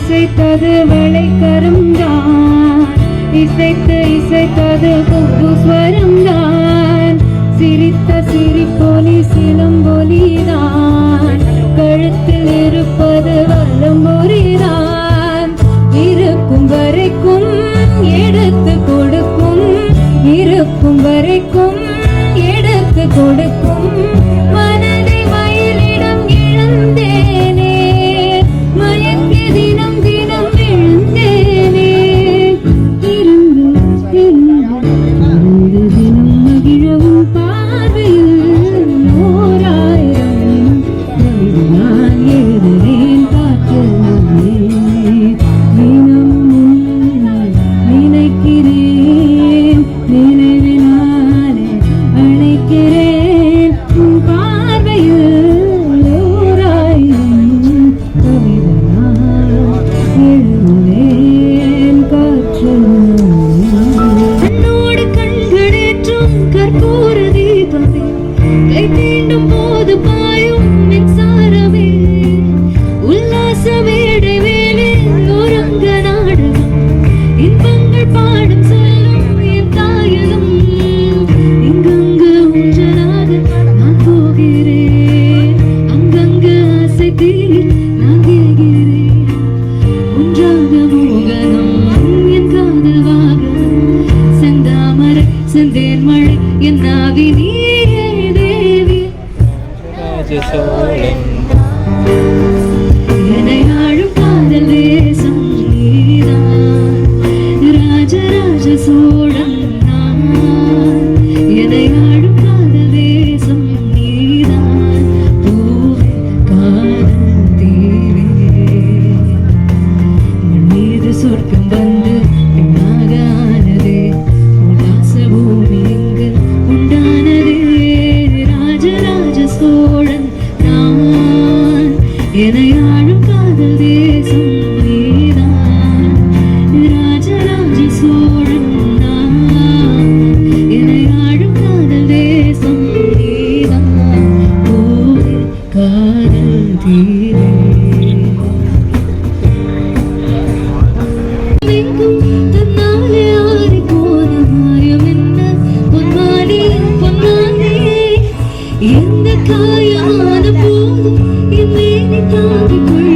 இசைத்தது விளைக்கருந்தான் இசைத்து இசைத்தது புது ஸ்வரம்தான். சிரித்த சிரிப்பொலி சிலம்பொலிதான். கழுத்தில் இருப்பது வல்லம்பொறிதான் இருக்கும் வரைக்கும் எடுத்து கொடுக்கும். இருக்கும் வரைக்கும் எடுத்து கொடுக்கும். you. செந்தேன் மழை. என் நாவி நீ தேவி തീരെ എന്തൊക്കെ പോലും ഇന്നേ താങ്ക്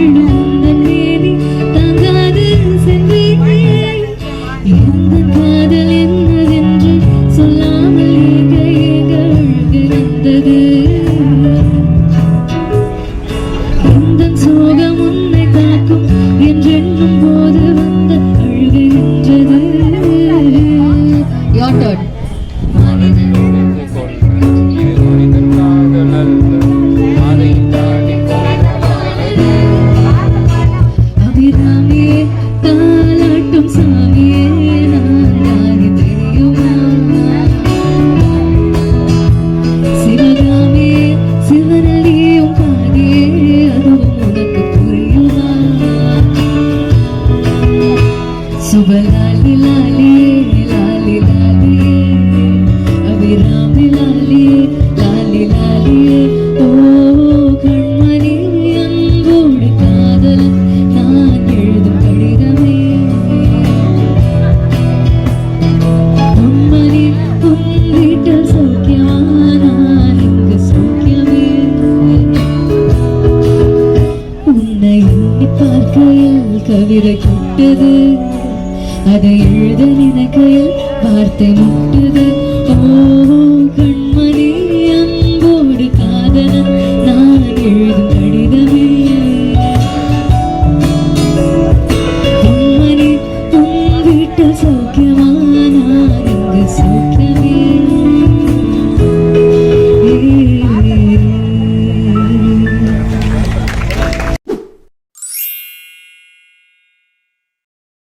கவிதை கொட்டது அதை எழுத நினைக்கையில் வார்த்தை முட்டுது ஓ கண்மணி அன்போடு காதலன் நான் எழுதும்